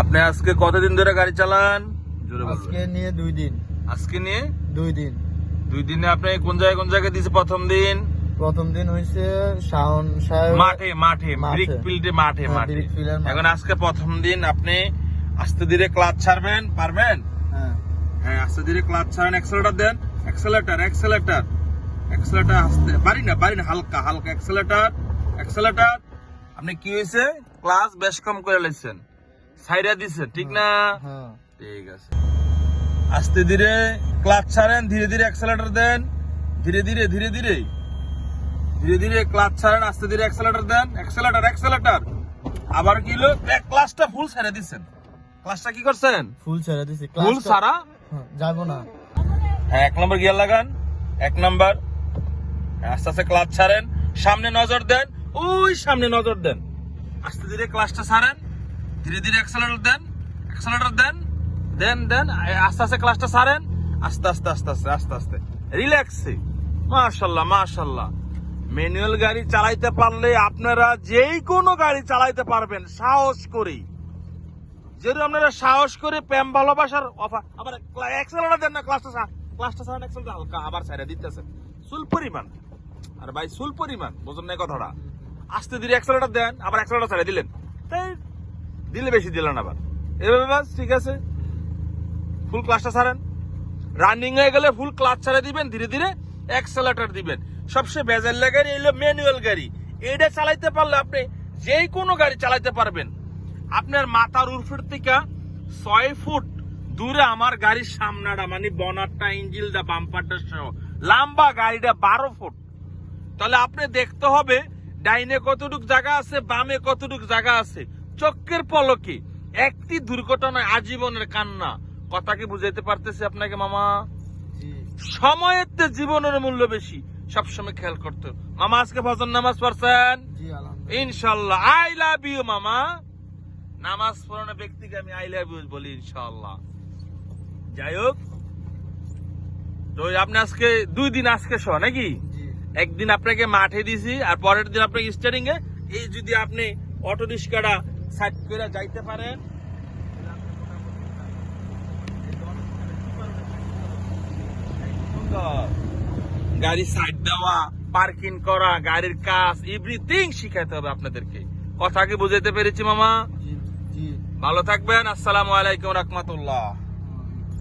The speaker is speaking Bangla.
আপনি আজকে কতদিন ধরে গাড়ি চালান? জোরে আজকে নিয়ে দুই দিন। আজকে নিয়ে? দুই দিন। দুই দিনে আপনি কোন জায়গায় কোন জায়গায় দিয়েছে প্রথম দিন? প্রথম দিন হয়েছে শাওন সাহেব মাঠে মাঠে। ব্রিক ফিল্ডে মাঠে হ্যাঁ, মাঠে। এখন আজকে প্রথম দিন আপনি আস্তে ধীরে ক্লাচ ছাড়বেন পারবেন? হ্যাঁ। হ্যাঁ আস্তে ধীরে ক্লাচ ছাড়েন অ্যাক্সেলেটার দেন। অ্যাক্সেলেটার অ্যাক্সেলেটার অ্যাক্সেলেটার আস্তে পারি না পারি না হালকা হালকা। অ্যাক্সেলেটার অ্যাক্সেলেটার আপনি কি হয়েছে ক্লাস বেশ কম করে লাইছেন। সাইডা দিছেন ঠিক না? হ্যাঁ ঠিক আছে। আস্তে ধীরে ক্লাচ ছাড়েন ধীরে ধীরে অ্যাক্সেলেটার দেন। ধীরে ধীরে ধীরে ধীরে। ধীরে ধীরে ক্লাচ ছাড়েন আস্তে ধীরে অ্যাক্সেলেটার দেন। অ্যাক্সেলেটার অ্যাক্সেলেটার আবার কি হলো? ক্লাসটা ফুল ছেড়ে দিচ্ছেন ক্লাসটা কি করছেন? ফুল ছেড়ে দিছি ফুল ক্লাসটা- সারা হ্যাঁ, যাব না। হ্যাঁ এক নম্বর গিয়ার লাগান। এক নম্বর। আস্তে আস্তে ক্লাচ ছাড়েন। সামনে নজর দেন। ওই সামনে নজর দেন। আস্তে ধীরে ক্লাচটা ছাড়েন। ধীরে ধীরে অ্যাক্সেলেটর দেন অ্যাক্সেলেটর দেন দেন দেন আস্তে আস্তে ক্লাসটা ছাড়েন আস্তে আস্তে আস্তে আস্তে আস্তে আস্তে। রিল্যাক্সে মাশাল্লাহ মাশাল্লাহ। ম্যানুয়াল গাড়ি চালাইতে পারলে আপনারা যেই কোনো গাড়ি চালাইতে পারবেন, সাহস করে যেহেতু আপনারা সাহস করে প্রেম, ভালোবাসার অফার আবার অ্যাক্সেলেটার দেন না ক্লাসটা ক্লাসটা সারা অ্যাক্সেলেটার হালকা আবার সাইডে দিতেছেন সুল পরিমাণ। আর ভাই সুল পরিমাণ, বোঝেন না কথাটা। আস্তে ধীরে অ্যাক্সেলেটার দেন, আবার অ্যাক্সেলেটার সাইডে দিলেন। তাই দিলে বেশি দিলেন আবার। এভাবে বাস ঠিক আছে? ফুল ক্লাসটা ছাড়েন। রানিং হয়ে গেলে ফুল ক্লাচ ছাড়ে দিবেন, ধীরে ধীরে অ্যাক্সেলেটার দিবেন। সবচেয়ে বেজার গাড়ি এলো ম্যানুয়াল গাড়ি। এটা চালাইতে পারলে আপনি যে কোনো গাড়ি চালাইতে পারবেন। আপনার মাথার উর্ফের থেকে ছয় ফুট দূরে আমার গাড়ির সামনাটা মানে বনারটা ইঞ্জিলটা বাম্পারটা সহ। লম্বা গাড়িটা বারো ফুট। তাহলে আপনি দেখতে হবে, ডাইনে কতটুক জায়গা আছে, বামে কতটুক জায়গা আছে। চক্কের পলকে একটি দুর্ঘটনায় আজীবনের কান্না। কথা কি বুঝাইতে পারতেছি আপনাকে মামা? সময়ের চেয়ে জীবনের মূল্য বেশি। সবসময় খেয়াল করতে মামা আজকে ফজর নামাজ পড়ছেন? ইনশাল্লাহ আই লাভ ইউ মামা। নামাজ পড়ানো ব্যক্তিকে আমি আই লাভ ইউ বলি ইনশাল্লাহ যাই হোক। তো আপনি আজকে দুই দিন আজকে সহ নাকি? একদিন আপনাকে মাঠে দিছি আর পরের দিন আপনাকে স্টারিং এ। এই যদি আপনি অটো রিক্সাটা সাইড করে যাইতে পারেন। গাড়ি সাইড দেওয়া পার্কিং করা গাড়ির কাজ এভরিথিং শিখাইতে হবে আপনাদেরকে। কথা কি বুঝাইতে পেরেছি মামা? ভালো থাকবেন। আসসালামু আলাইকুম রহমতুল্লাহ।